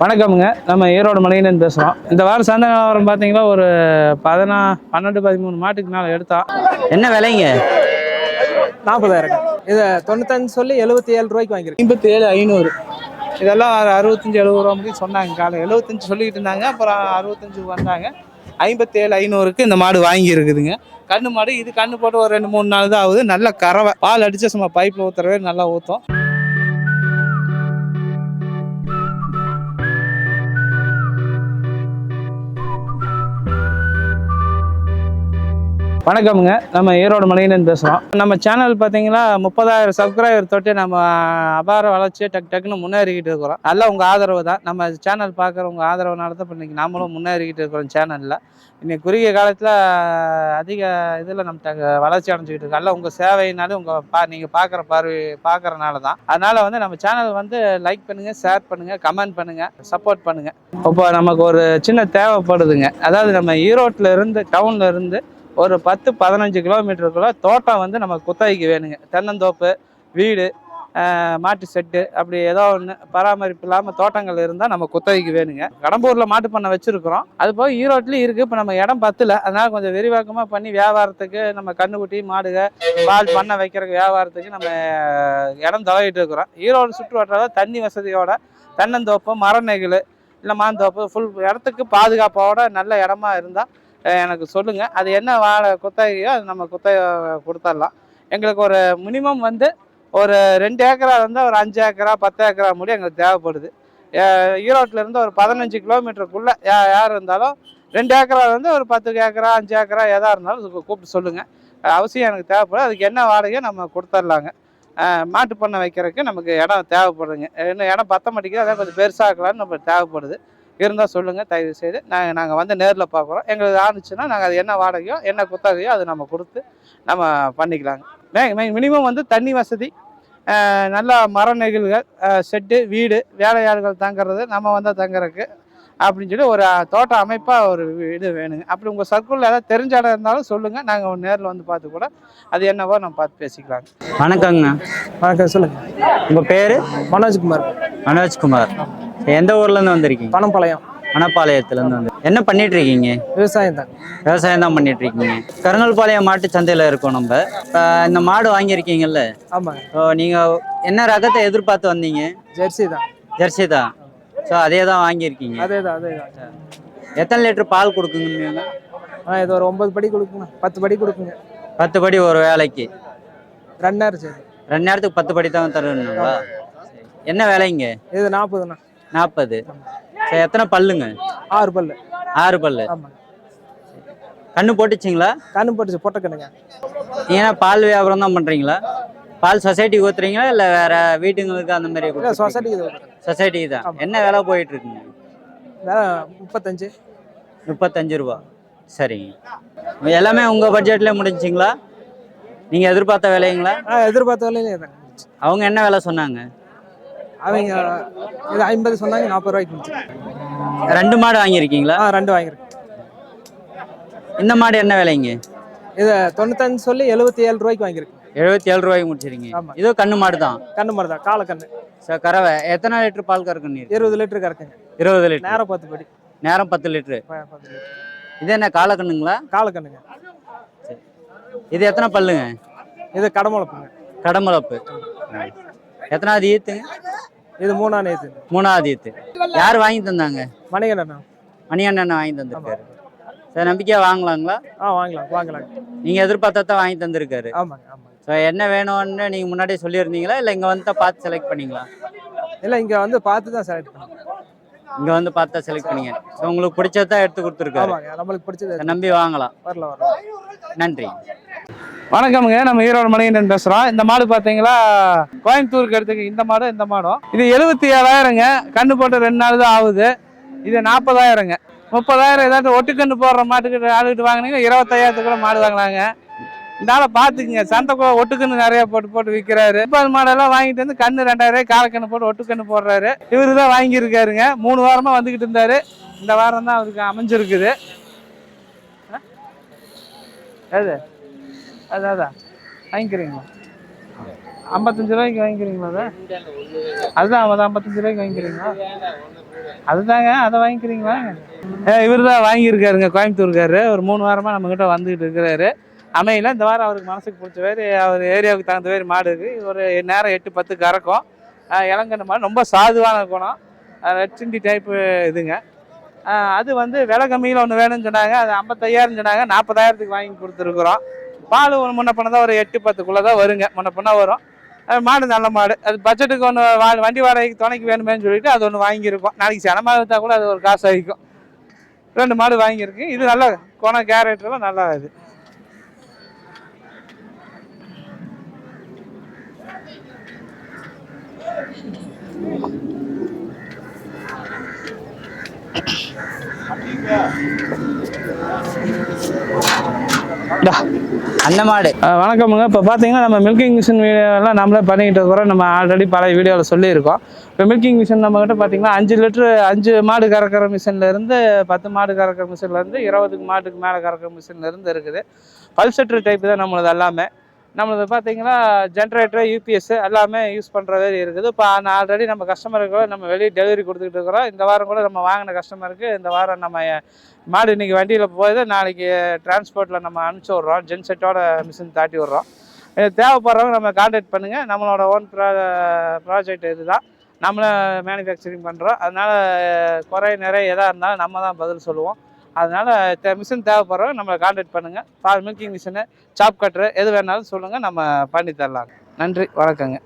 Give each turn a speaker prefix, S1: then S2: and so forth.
S1: வணக்கமுங்க. நம்ம ஈரோடு மலையிலேருந்து பேசுகிறோம் இந்த வாரம் சந்தை நிலவரம் பார்த்தீங்கன்னா ஒரு பதினா பன்னெண்டு பதிமூணு மாட்டுக்கு மேலே எடுத்தோம்
S2: என்ன விலைங்க?
S3: நாற்பதாயிரம் இது தொண்ணூத்தஞ்சு சொல்லி எழுபத்தி ஏழு ரூபாய்க்கு வாங்கியிருக்கேன்.
S1: ஐம்பத்தி ஏழு ஐநூறு. இதெல்லாம் ஒரு அறுபத்தஞ்சு எழுபது ரூபா முடியும் சொன்னாங்க. காலை எழுபத்தஞ்சு சொல்லிக்கிட்டு இருந்தாங்க. அப்புறம் அறுபத்தஞ்சு வந்தாங்க. ஐம்பத்தேழு ஐநூறுக்கு இந்த மாடு வாங்கி இருக்குதுங்க கண்ணு மாடு இது கண்ணு போட்டு ஒரு ரெண்டு மூணு நாள் தான் ஆகுது நல்ல கறவை. பால் அடிச்சு சும்மா பைப்பில் ஊற்றுறவே நல்லா ஊற்றும் வணக்கமுங்க. நம்ம ஈரோடு மலையிலேருந்து பேசுகிறோம் நம்ம சேனல் பார்த்தீங்கன்னா முப்பதாயிரம் சப்ஸ்கிரைபர் தொட்டு நம்ம அபார வளர்ச்சி டக் டக்குன்னு முன்னேறிக்கிட்டு இருக்கிறோம். நல்லா உங்கள் ஆதரவு தான். நம்ம சேனல் பார்க்குறவங்க ஆதரவுனால தான் இப்போ இன்னைக்கு நாமளும் முன்னேறிக்கிட்டு இருக்கிறோம் சேனலில் இன்னைக்கு குறுகிய காலத்தில் அதிக இதில் நம்ம வளர்ச்சி அடைஞ்சிக்கிட்டு இருக்கோம் நல்லா உங்கள் சேவையினாலும் உங்கள் பா நீங்கள் பார்க்குற பார்வை பார்க்குறனால தான். அதனால் வந்து நம்ம சேனல் வந்து லைக் பண்ணுங்கள் ஷேர் பண்ணுங்கள் கமெண்ட் பண்ணுங்கள் சப்போர்ட் பண்ணுங்கள் இப்போ நமக்கு ஒரு சின்ன தேவைப்படுதுங்க. அதாவது நம்ம ஈரோட்டில் இருந்து டவுனில் இருந்து ஒரு பத்து பதினஞ்சு கிலோமீட்டருக்குள்ள தோட்டம் வந்து நம்ம குத்தகைக்கு வேணுங்க. தென்னந்தோப்பு வீடு மாட்டு செட்டு அப்படி ஏதோ ஒன்று பராமரிப்பு இல்லாமல் தோட்டங்கள் இருந்தால் நம்ம குத்தகைக்கு வேணுங்க. கடம்பூரில் மாட்டு பண்ணை வச்சுருக்குறோம். அது போக ஈரோட்லேயும் இருக்குது இப்போ நம்ம இடம் பத்தில். அதனால் கொஞ்சம் விரிவாக்கமாக பண்ணி வியாபாரத்துக்கு நம்ம கண்ணுக்குட்டி மாடுக பால் பண்ணை வைக்கிறதுக்கு வியாபாரத்துக்கு நம்ம இடம் தவறிட்டு இருக்கிறோம். ஈரோடு சுற்று வட்டாரம் தண்ணி வசதியோட தென்னந்தோப்பு மரநெகிழ் இல்லை மாந்தோப்பு ஃபுல் இடத்துக்கு பாதுகாப்போட நல்ல இடமா இருந்தால் எனக்கு சொல்லுங்கள் அது என்ன வாழை குத்தகையோ அது நம்ம குத்தகை கொடுத்துடலாம் எங்களுக்கு ஒரு மினிமம் வந்து ஒரு ரெண்டு ஏக்கரா இருந்தால் ஒரு அஞ்சு ஏக்கரா பத்து ஏக்கரா முடி எங்களுக்கு தேவைப்படுது. ஈரோட்டில் இருந்து ஒரு பதினஞ்சு கிலோமீட்டருக்குள்ளே யா யார் இருந்தாலும் ரெண்டு ஏக்கரா வந்து ஒரு பத்து ஏக்கரா அஞ்சு ஏக்கரா எதாக இருந்தாலும் கூப்பிட்டு சொல்லுங்கள் அவசியம் எனக்கு தேவைப்படும் அதுக்கு என்ன வாடகையோ நம்ம கொடுத்துர்லாங்க. மாட்டு பண்ணை வைக்கிறதுக்கு நமக்கு இடம் தேவைப்படுதுங்க. இன்னும் இடம் பத்த மாட்டேங்குது அதான் கொஞ்சம் பெருசாக்கலாம்னு நம்ம தேவைப்படுது. இருந்தால் சொல்லுங்கள் தயவு செய்து. நாங்கள் நாங்கள் வந்து நேரில் பார்க்குறோம் எங்களுக்கு ஆணுச்சுன்னா நாங்கள் அது என்ன வாடகையோ என்ன குத்தகையோ அது நம்ம கொடுத்து நம்ம பண்ணிக்கலாங்க. மே மினிமம் வந்து தண்ணி வசதி நல்ல மர நெகிழ்கள் செட்டு வீடு வேலையாள்கள் தங்குறது நம்ம வந்தால் தங்குறதுக்கு அப்படின்னு சொல்லி ஒரு தோட்ட அமைப்பாக ஒரு வீடு வேணுங்க. அப்படி உங்கள் சர்க்கிளில் ஏதாவது தெரிஞ்ச இடம் இருந்தாலும் சொல்லுங்கள் நாங்கள் நேரில் வந்து பார்த்து கூட அது என்னவோ நம்ம பார்த்து பேசிக்கலாங்க.
S2: வணக்கங்க.
S3: வணக்கம் சொல்லுங்க.
S2: உங்கள் பேர்?
S3: மனோஜ்குமார்.
S2: மனோஜ்குமார். எந்த ஊர்லேருந்து வந்திருக்கீங்க?
S3: பணப்பாளையம்
S2: மணப்பாளையத்துலேருந்து வந்து. என்ன பண்ணிட்டு இருக்கீங்க
S3: விவசாயம் தான்.
S2: விவசாயம் தான் பண்ணிட்டு இருக்கீங்க கருங்கல்பாளையம் மாட்டு சந்தையில் இருக்கோம் நம்ம. இப்போ இந்த மாடு வாங்கியிருக்கீங்கல்ல?
S3: ஆமாங்க.
S2: ஸோ நீங்கள் என்ன ரகத்தை எதிர்பார்த்து வந்தீங்க?
S3: ஜெர்சி தான்.
S2: ஜெர்சி தான். ஸோ அதே தான் வாங்கியிருக்கீங்க.
S3: அதே தான் அதே தான்.
S2: எத்தனை லிட்டர் பால் கொடுக்குங்க
S3: ஆ இது ஒரு ஒன்பது படி கொடுக்குங்க. பத்து படி கொடுக்குங்க.
S2: பத்து படி ஒரு வேலைக்கு.
S3: ரெண்டு நேரம்
S2: ரெண்டு நேரத்துக்கு பத்து படி தான் தரணுங்களா சரி. என்ன விலைங்க?
S3: இது நாற்பதுண்ணா.
S2: நாற்பது சரி எத்தனை பல்லுங்க?
S3: ஆறு பல்லு.
S2: ஆறு பல்லு. கண்ணு போட்டுச்சிங்களா?
S3: கண்ணு போட்டுச்சு பொட்டை கண்ணுங்க
S2: நீங்க என்ன பால் வியாபாரம் தான் பண்றீங்களா? பால் சொசைட்டிக்கு ஊத்துறீங்களா? இல்ல வேற வீட்டுங்களுக்கு அந்த மாதிரி
S3: சொசைட்டிக்கு.
S2: சொசைட்டிக்கு தான். என்ன விலை போயிட்டு இருக்குங்க
S3: வேலை முப்பத்தஞ்சு.
S2: முப்பத்தஞ்சு ரூபா. சரிங்க. எல்லாமே உங்க பட்ஜெட்ல முடிஞ்சுங்களா நீங்க எதிர்பார்த்த விலைங்களா?
S3: எதிர்பார்த்த வேலையிலே
S2: அவங்க என்ன விலை சொன்னாங்க?
S3: அவங்க இது ஐம்பது சொன்னாங்க நாற்பது ரூபாய்க்கு முடிச்சு
S2: ரெண்டு மாடு வாங்கியிருக்கீங்களா?
S3: ஆ ரெண்டு வாங்கியிருக்கேன்.
S2: இந்த மாடு என்ன விலைங்க
S3: இது தொண்ணூத்தஞ்சு சொல்லி எழுபத்தி ஏழு ரூபாய்க்கு வாங்கியிருக்கேன்.
S2: எழுபத்தி ஏழு ரூபாய்க்கு முடிச்சிருக்கீங்க.
S3: ஆமா.
S2: இதோ கண்ணு மாடு தான்?
S3: கண்ணு மாதிரி தான் காலை கண்ணு.
S2: சார் கறவை. எத்தனை லிட்டர் பால் கறக்குன்னு
S3: இருபது லிட்டரு கறக்குங்க.
S2: இருபது லிட்டர்.
S3: நேரம் பத்து படி.
S2: நேரம் பத்து லிட்டரு. இது என்ன காலக்கண்ணுங்களா
S3: காலை கண்ணுங்க.
S2: இது எத்தனை பல்லுங்க?
S3: இது கடமுளப்புங்க
S2: கடமளப்பு எத்தனாவது ஈத்துங்க?
S3: இது மூணாம் நேத்து
S2: மூணாவது ஈத்து யார் வாங்கி தந்தாங்க?
S3: மணிகண்டண்ணா
S2: மணிகண்டன் வாங்கி தந்திருக்காரு. சார் நம்பிக்கையா வாங்கலாங்களா?
S3: ஆ வாங்கலாம் வாங்கலாம்.
S2: நீங்க எதிர்பார்த்தா வாங்கி தந்திருக்காரு.
S3: ஆமாங்க ஆமாங்க
S2: ஸோ என்ன வேணும்னு நீங்க முன்னாடியே சொல்லியிருந்தீங்களா? இல்லை இங்க வந்து தான் பார்த்து செலக்ட் பண்ணீங்களா?
S3: இல்லை இங்கே வந்து பார்த்து தான் செலக்ட் பண்ணுங்க
S2: இங்க வந்து பார்த்து தான் செலக்ட் பண்ணீங்க. ஸோ உங்களுக்கு பிடிச்சதான் எடுத்து கொடுத்துருக்காரு.
S3: ஆமாங்க நம்மளுக்கு பிடிச்சது
S2: நம்பி வாங்கலாம்.
S3: வரல வரல
S2: நன்றி.
S1: வணக்கமுங்க நம்ம ஈரோடு மணிகண்டன் பேசுகிறோம் இந்த மாடு பார்த்தீங்களா? கோயம்புத்தூருக்கு எடுத்துக்க இந்த மாடும் இந்த மாடும் இது எழுபத்தி ஏழாயிரங்க கண்ணு போட்டு ரெண்டு நாள் தான் ஆகுது. இது நாற்பதாயிரங்க முப்பதாயிரம் ஏதாச்சும் ஒட்டுக்கண்ணு போடுற மாட்டுக்கு ஆளுகிட்டு இருபத்தாயிரத்து கூட மாடு வாங்கினாங்க இந்த ஆளை பார்த்துக்குங்க கூட ஒட்டுக்கண்ணு நிறையா போட்டு போட்டு விற்கிறாரு இப்போ அந்த மாடெல்லாம் வாங்கிட்டு வந்து கண்ணு ரெண்டாயிரம் காலக்கண்ணு போட்டு ஒட்டுக்கண்ணு போடுறாரு. இவரு தான் வாங்கியிருக்காருங்க. மூணு வாரமாக வந்துக்கிட்டு இருந்தாரு. இந்த வாரம் தான் அவருக்கு அமைஞ்சிருக்குது. ஆ? எது அதான் அதான் வாங்கிக்கிறீங்களா? ஐம்பத்தஞ்சு ரூபாய்க்கு வாங்கிக்கிறீங்களா அதை? அதுதான் அது ஐம்பத்தஞ்சு ரூபாய்க்கு வாங்கிக்கிறீங்களா? அதுதாங்க அதை வாங்கிக்கிறீங்களா இவர் தான் வாங்கியிருக்காருங்க கோயம்புத்தூர்காரு. ஒரு மூணு வாரமாக நம்மக்கிட்ட வந்துக்கிட்டு இருக்கிறாரு. அமையல இந்த வாரம் அவருக்கு மனசுக்கு பிடிச்ச மாதிரி அவர் ஏரியாவுக்கு தகுந்த மாதிரி மாடு இருக்குது ஒரு நேரம் எட்டு பத்து கறக்கும். அஹ் இளங்கன்னு மாடு ரொம்ப சாதுவான குணம். ரெட்சிண்டி டைப்பு இதுங்க. அது வந்து விலை கம்மியில் ஒன்று வேணும்னு சொன்னாங்க. அது ஐம்பத்தையாயிரம் சொன்னாங்க. நாற்பதாயிரத்துக்கு வாங்கி கொடுத்துருக்குறோம். பால் ஒரு முன்ன பண்ண தான் ஒரு எட்டு பத்துக்குள்ளே தான் வருங்க. முன்ன பண்ண வரும். மாடு நல்ல மாடு. அது பட்ஜெட்டுக்கு ஒன்று வண்டி வாடகைக்கு துணைக்கு வேணுமேன்னு சொல்லிட்டு அது ஒன்று வாங்கியிருக்கோம். நாளைக்கு சனமாக இருந்தால் கூட அது ஒரு காசு ஆகிக்கும். ரெண்டு மாடு வாங்கியிருக்கு. இது நல்ல குணம் கேரக்டர்லாம் நல்லா இது. இந்தா.
S2: அந்த மாடு.
S1: வணக்கமுங்க. இப்போ பார்த்தீங்கன்னா நம்ம மில்கிங் மிஷின் வீடியோலாம் நம்மளே பண்ணிக்கிட்டு இருக்கிறோம். நம்ம ஆல்ரெடி பழைய வீடியோவில் சொல்லியிருக்கோம். இப்போ மில்கிங் மிஷின் நம்மக்கிட்ட பார்த்தீங்கன்னா அஞ்சு லிட்ரு அஞ்சு மாடு கறக்கிற மிஷின்லேருந்து பத்து மாடு கறக்கிற மிஷின்லேருந்து இருபதுக்கு மாட்டுக்கு மேலே கறக்கிற மிஷின்லேருந்து இருக்குது. பல்செட்ரு டைப் தான் நம்மளது எல்லாமே. நம்மளது பார்த்தீங்கன்னா ஜென்ரேட்டர் யூபிஎஸ் எல்லாமே யூஸ் பண்ணுற மாதிரி இருக்குது. இப்போ ஆல்ரெடி நம்ம கஸ்டமருக்கு நம்ம வெளியே டெலிவரி கொடுத்துக்கிட்டு இருக்கிறோம். இந்த வாரம் கூட நம்ம வாங்கின கஸ்டமருக்கு இந்த வாரம் நம்ம மாடு இன்றைக்கி வண்டியில் போய் நாளைக்கு டிரான்ஸ்போர்ட்டில் நம்ம அனுப்பிச்சி விட்றோம். ஜென்செட்டோட மிஷின் தாட்டி விட்றோம். இது தேவைப்படுறவங்க நம்ம கான்டாக்ட் பண்ணுங்கள் நம்மளோட ஓன் ப்ரா ப்ராஜெக்ட் இதுதான். நம்மளே மேனுஃபேக்சரிங் பண்ணுறோம் அதனால் குறை நிறைய எதாக இருந்தாலும் நம்ம தான் பதில் சொல்லுவோம். அதனால் தே மிஷின் தேவைப்படுறவங்க நம்மளை கான்டாக்ட் பண்ணுங்கள் பால் மில்கிங் மிஷினு சாப் கட்ரு எது வேணாலும் சொல்லுங்கள் நம்ம பண்ணி தரலாங்க நன்றி வணக்கங்க.